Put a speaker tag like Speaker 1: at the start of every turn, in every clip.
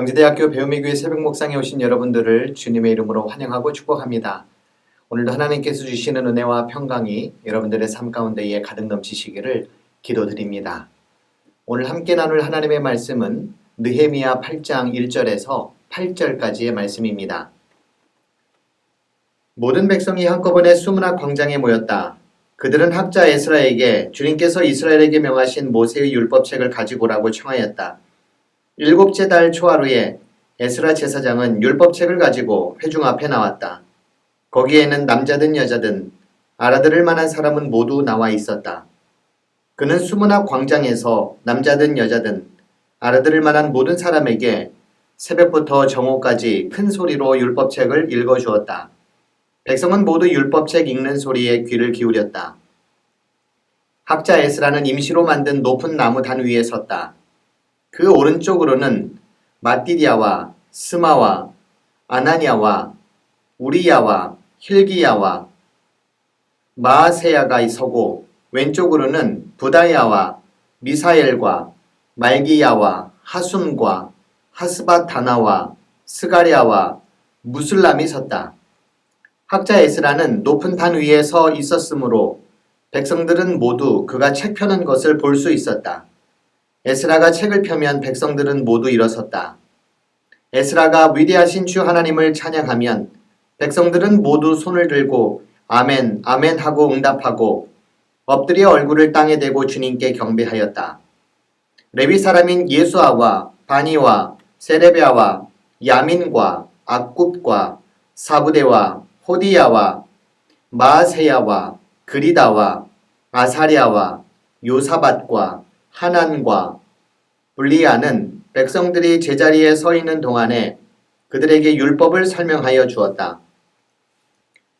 Speaker 1: 명지대학교 배우미교회 새벽 목상에 오신 여러분들을 주님의 이름으로 환영하고 축복합니다. 오늘도 하나님께서 주시는 은혜와 평강이 여러분들의 삶 가운데에 가득 넘치시기를 기도드립니다. 오늘 함께 나눌 하나님의 말씀은 느헤미야 8장 1절에서 8절까지의 말씀입니다. 모든 백성이 한꺼번에 수문학 광장에 모였다. 그들은 학자 에스라에게 주님께서 이스라엘에게 명하신 모세의 율법책을 가지고 오라고 청하였다. 일곱째 달 초하루에 에스라 제사장은 율법책을 가지고 회중 앞에 나왔다. 거기에는 남자든 여자든 알아들을 만한 사람은 모두 나와 있었다. 그는 수문학 광장에서 남자든 여자든 알아들을 만한 모든 사람에게 새벽부터 정오까지 큰 소리로 율법책을 읽어 주었다. 백성은 모두 율법책 읽는 소리에 귀를 기울였다. 학자 에스라는 임시로 만든 높은 나무 단 위에 섰다. 그 오른쪽으로는 마띠디아와 스마와 아나니아와 우리야와 힐기야와 마아세야가 서고 왼쪽으로는 부다야와 미사엘과 말기야와 하순과 하스바다나와 스가랴와 무슬람이 섰다. 학자 에스라는 높은 단 위에 서 있었으므로 백성들은 모두 그가 책 펴는 것을 볼 수 있었다. 에스라가 책을 펴면 백성들은 모두 일어섰다. 에스라가 위대하신 주 하나님을 찬양하면 백성들은 모두 손을 들고 아멘, 아멘 하고 응답하고 엎드려 얼굴을 땅에 대고 주님께 경배하였다. 레위 사람인 예수아와 바니와 세레베아와 야민과 악굽과 사부대와 호디야와 마아세야와 그리다와 아사리아와 요사밭과 하난과 블리아는 백성들이 제자리에 서 있는 동안에 그들에게 율법을 설명하여 주었다.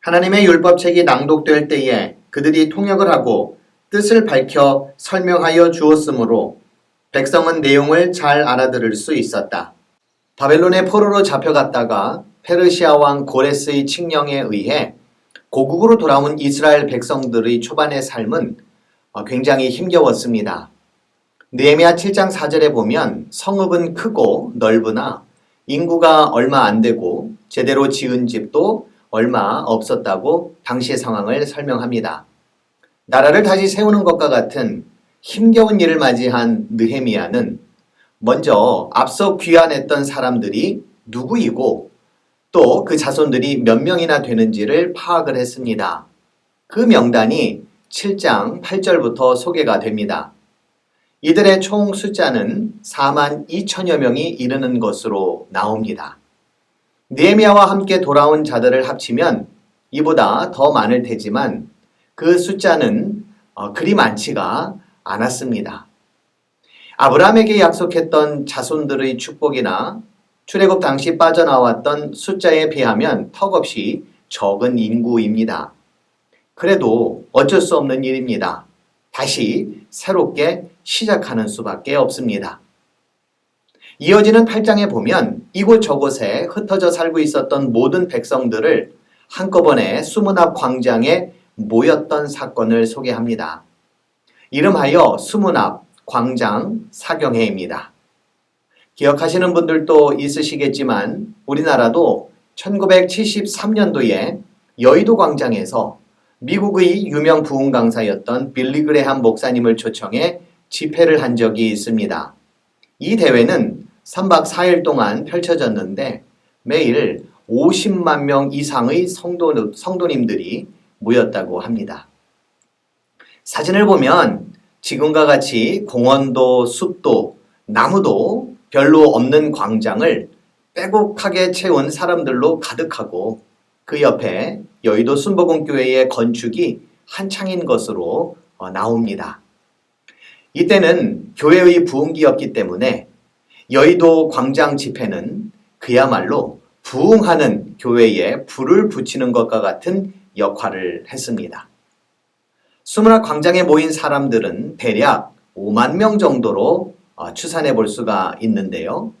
Speaker 1: 하나님의 율법책이 낭독될 때에 그들이 통역을 하고 뜻을 밝혀 설명하여 주었으므로 백성은 내용을 잘 알아들을 수 있었다. 바벨론의 포로로 잡혀갔다가 페르시아 왕 고레스의 칙령에 의해 고국으로 돌아온 이스라엘 백성들의 초반의 삶은 어, 굉장히 힘겨웠습니다. 느헤미야 7장 4절에 보면 성읍은 크고 넓으나 인구가 얼마 안 되고 제대로 지은 집도 얼마 없었다고 당시의 상황을 설명합니다. 나라를 다시 세우는 것과 같은 힘겨운 일을 맞이한 느헤미야는 먼저 앞서 귀환했던 사람들이 누구이고 또 그 자손들이 몇 명이나 되는지를 파악을 했습니다. 그 명단이 7장 8절부터 소개가 됩니다. 이들의 총 숫자는 4만 2천여 명이 이르는 것으로 나옵니다. 느헤미야와 함께 돌아온 자들을 합치면 이보다 더 많을 테지만 그 숫자는 어, 그리 많지가 않았습니다. 아브라함에게 약속했던 자손들의 축복이나 출애굽 당시 빠져나왔던 숫자에 비하면 턱없이 적은 인구입니다. 그래도 어쩔 수 없는 일입니다. 다시 새롭게 시작하는 수밖에 없습니다. 이어지는 8장에 보면 이곳 저곳에 흩어져 살고 있었던 모든 백성들을 한꺼번에 수문 앞 광장에 모였던 사건을 소개합니다. 이름하여 수문 앞 광장 사경회입니다. 기억하시는 분들도 있으시겠지만 우리나라도 1973년도에 여의도 광장에서 미국의 유명 부흥 강사였던 빌리 그레함 목사님을 초청해 집회를 한 적이 있습니다. 이 대회는 3박 4일 동안 펼쳐졌는데 매일 50만 명 이상의 성도, 성도님들이 모였다고 합니다. 사진을 보면 지금과 같이 공원도 숲도 나무도 별로 없는 광장을 빼곡하게 채운 사람들로 가득하고 그 옆에 여의도 순복음교회의 건축이 한창인 것으로 어, 나옵니다. 이때는 교회의 부흥기였기 때문에 여의도 광장 집회는 그야말로 부흥하는 교회에 불을 붙이는 것과 같은 역할을 했습니다. 수문학 광장에 모인 사람들은 대략 5만 명 정도로 어, 추산해 볼 수가 있는데요.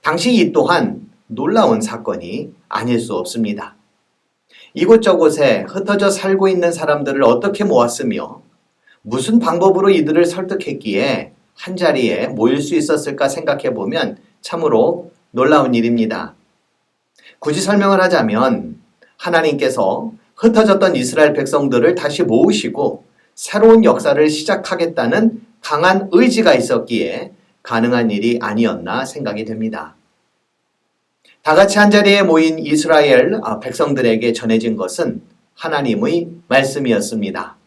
Speaker 1: 당시 이 또한 놀라운 사건이 아닐 수 없습니다. 이곳저곳에 흩어져 살고 있는 사람들을 어떻게 모았으며 무슨 방법으로 이들을 설득했기에 한 자리에 모일 수 있었을까 생각해 보면 참으로 놀라운 일입니다. 굳이 설명을 하자면 하나님께서 흩어졌던 이스라엘 백성들을 다시 모으시고 새로운 역사를 시작하겠다는 강한 의지가 있었기에 가능한 일이 아니었나 생각이 됩니다. 다 같이 한 자리에 모인 이스라엘 백성들에게 전해진 것은 하나님의 말씀이었습니다.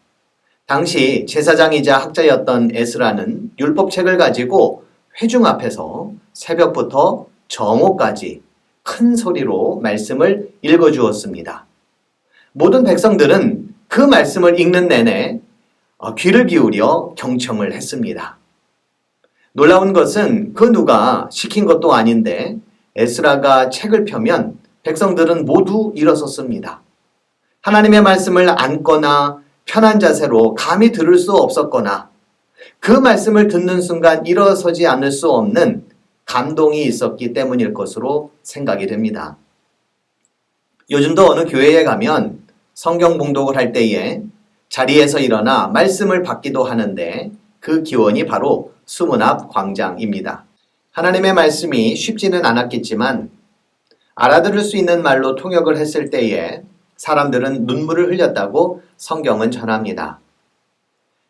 Speaker 1: 당시 제사장이자 학자였던 에스라는 율법책을 가지고 회중 앞에서 새벽부터 정오까지 큰 소리로 말씀을 읽어 주었습니다. 모든 백성들은 그 말씀을 읽는 내내 어, 귀를 기울여 경청을 했습니다. 놀라운 것은 그 누가 시킨 것도 아닌데 에스라가 책을 펴면 백성들은 모두 일어섰습니다. 하나님의 말씀을 앉거나 편한 자세로 감히 들을 수 없었거나 그 말씀을 듣는 순간 일어서지 않을 수 없는 감동이 있었기 때문일 것으로 생각이 됩니다. 요즘도 어느 교회에 가면 성경 봉독을 할 때에 자리에서 일어나 말씀을 받기도 하는데 그 기원이 바로 수문 앞 광장입니다. 하나님의 말씀이 쉽지는 않았겠지만 알아들을 수 있는 말로 통역을 했을 때에 사람들은 눈물을 흘렸다고 성경은 전합니다.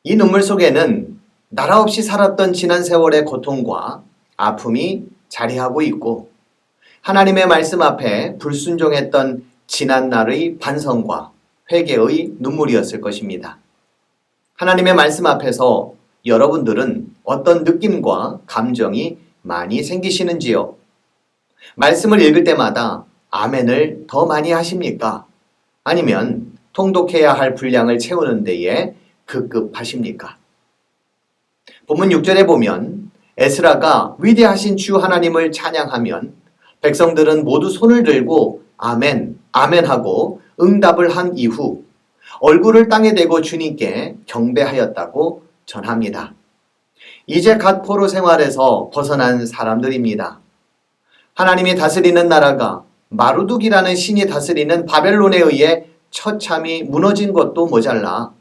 Speaker 1: 이 눈물 속에는 나라 없이 살았던 지난 세월의 고통과 아픔이 자리하고 있고 하나님의 말씀 앞에 불순종했던 지난 날의 반성과 회개의 눈물이었을 것입니다. 하나님의 말씀 앞에서 여러분들은 어떤 느낌과 감정이 많이 생기시는지요? 말씀을 읽을 때마다 아멘을 더 많이 하십니까? 아니면 통독해야 할 분량을 채우는 데에 급급하십니까? 본문 6절에 보면 에스라가 위대하신 주 하나님을 찬양하면 백성들은 모두 손을 들고 아멘, 아멘 하고 응답을 한 이후 얼굴을 땅에 대고 주님께 경배하였다고 전합니다. 이제 갓 포로 생활에서 벗어난 사람들입니다. 하나님이 다스리는 나라가 마루둑이라는 신이 다스리는 바벨론에 의해 처참히 무너진 것도 모자라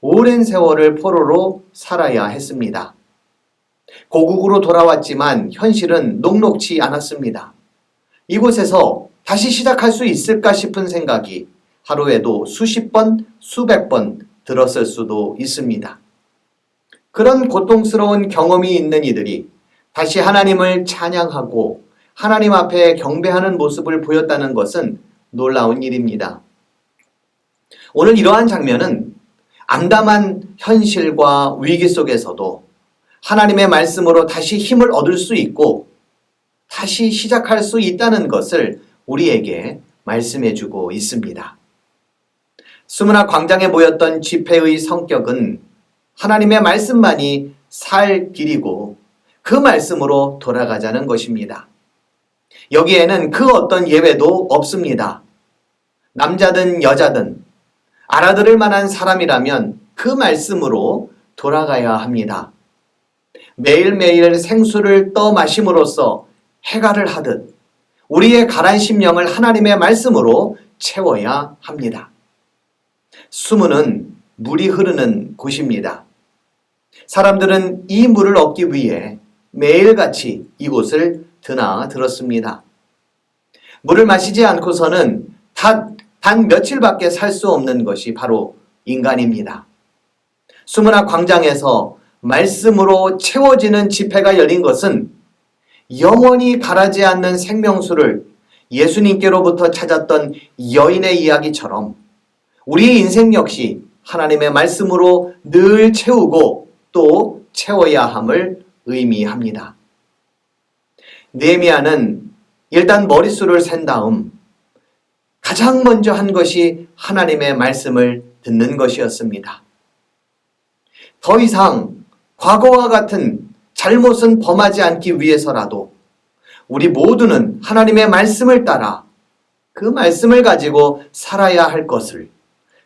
Speaker 1: 오랜 세월을 포로로 살아야 했습니다. 고국으로 돌아왔지만 현실은 녹록치 않았습니다. 이곳에서 다시 시작할 수 있을까 싶은 생각이 하루에도 수십 번, 수백 번 들었을 수도 있습니다. 그런 고통스러운 경험이 있는 이들이 다시 하나님을 찬양하고 하나님 앞에 경배하는 모습을 보였다는 것은 놀라운 일입니다. 오늘 이러한 장면은 암담한 현실과 위기 속에서도 하나님의 말씀으로 다시 힘을 얻을 수 있고 다시 시작할 수 있다는 것을 우리에게 말씀해 주고 있습니다. 수문학 광장에 모였던 집회의 성격은 하나님의 말씀만이 살 길이고 그 말씀으로 돌아가자는 것입니다. 여기에는 그 어떤 예외도 없습니다. 남자든 여자든 알아들을 만한 사람이라면 그 말씀으로 돌아가야 합니다. 매일매일 생수를 떠 마심으로써 해가를 하듯 우리의 가란 심령을 하나님의 말씀으로 채워야 합니다. 수문은 물이 흐르는 곳입니다. 사람들은 이 물을 얻기 위해 매일같이 이곳을 드나 들었습니다. 물을 마시지 않고서는 단, 단 며칠밖에 살 수 없는 것이 바로 인간입니다. 수문학 광장에서 말씀으로 채워지는 집회가 열린 것은 영원히 가라지 않는 생명수를 예수님께로부터 찾았던 여인의 이야기처럼 우리의 인생 역시 하나님의 말씀으로 늘 채우고 또 채워야 함을 의미합니다. 네미아는 일단 머릿수를 센 다음 가장 먼저 한 것이 하나님의 말씀을 듣는 것이었습니다. 더 이상 과거와 같은 잘못은 범하지 않기 위해서라도 우리 모두는 하나님의 말씀을 따라 그 말씀을 가지고 살아야 할 것을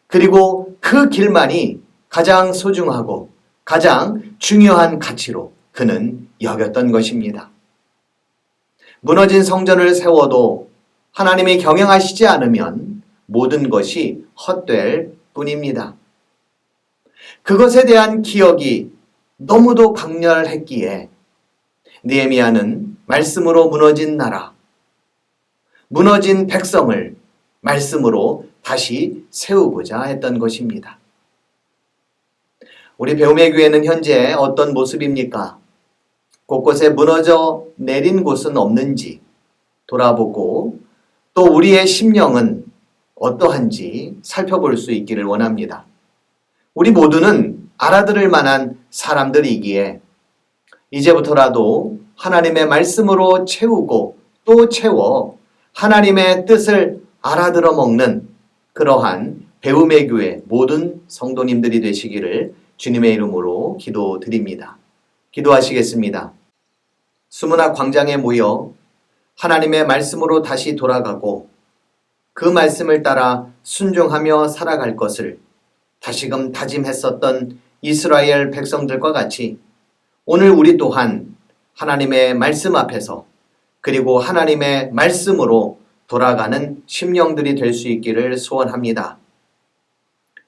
Speaker 1: 그리고 그 길만이 가장 소중하고 가장 중요한 가치로 그는 여겼던 것입니다. 무너진 성전을 세워도 하나님이 경영하시지 않으면 모든 것이 헛될 뿐입니다. 그것에 대한 기억이 너무도 강렬했기에 느헤미야는 말씀으로 무너진 나라, 무너진 백성을 말씀으로 다시 세우고자 했던 것입니다. 우리 배움의 교회는 현재 어떤 모습입니까? 곳곳에 무너져 내린 곳은 없는지 돌아보고 또 우리의 심령은 어떠한지 살펴볼 수 있기를 원합니다. 우리 모두는 알아들을 만한 사람들이기에 이제부터라도 하나님의 말씀으로 채우고 또 채워 하나님의 뜻을 알아들어 먹는 그러한 배움의 교회 모든 성도님들이 되시기를 주님의 이름으로 기도드립니다. 기도하시겠습니다. 수문학 광장에 모여 하나님의 말씀으로 다시 돌아가고 그 말씀을 따라 순종하며 살아갈 것을 다시금 다짐했었던 이스라엘 백성들과 같이 오늘 우리 또한 하나님의 말씀 앞에서 그리고 하나님의 말씀으로 돌아가는 심령들이 될 수 있기를 소원합니다.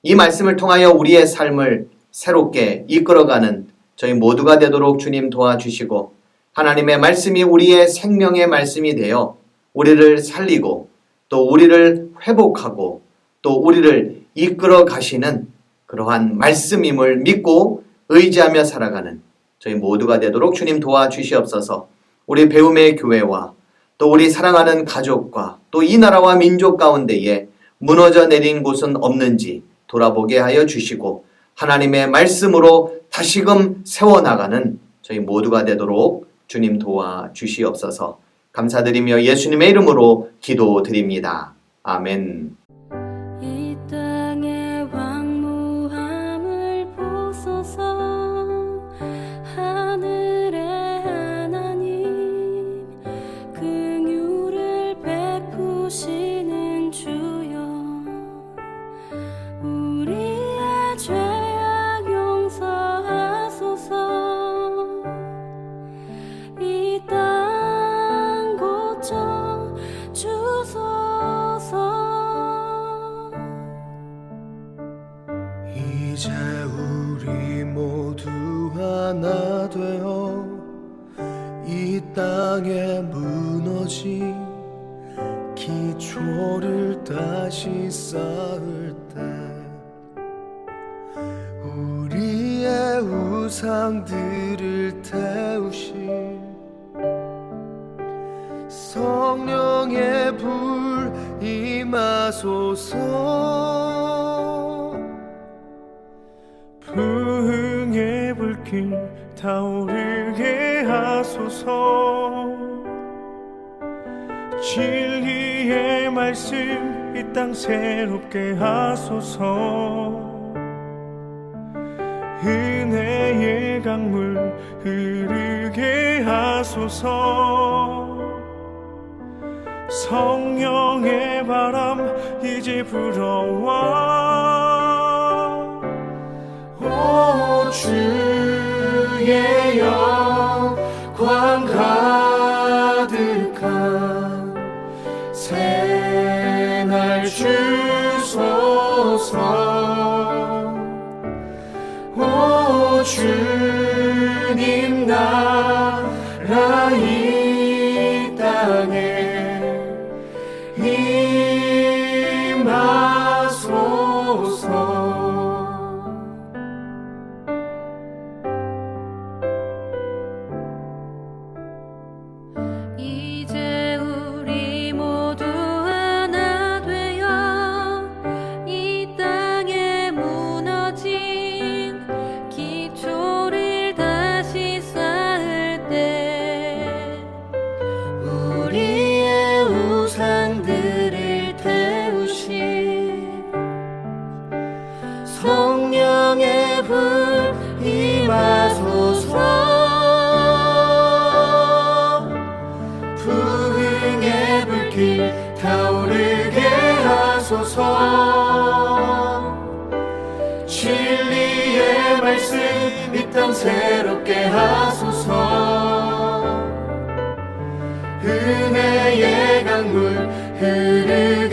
Speaker 1: 이 말씀을 통하여 우리의 삶을 새롭게 이끌어가는 저희 모두가 되도록 주님 도와주시고 하나님의 말씀이 우리의 생명의 말씀이 되어 우리를 살리고 또 우리를 회복하고 또 우리를 이끌어 가시는 그러한 말씀임을 믿고 의지하며 살아가는 저희 모두가 되도록 주님 도와주시옵소서. 우리 배움의 교회와 또 우리 사랑하는 가족과 또 이 나라와 민족 가운데에 무너져 내린 곳은 없는지 돌아보게 하여 주시고 하나님의 말씀으로 다시금 세워나가는 저희 모두가 되도록 주님 도와 주시옵소서 감사드리며 예수님의 이름으로 기도드립니다. 아멘.
Speaker 2: 우상들을 태우신 성령의 불 임하소서. 부흥의 불길 타오르게 하소서. 진리의 말씀 이 땅 새롭게 하소서 강물 흐르게 하소서. 성령의 바람 이제 불어와. 오 주의 말씀 이 땅 새롭게 하소서. 은혜의 강물 흐르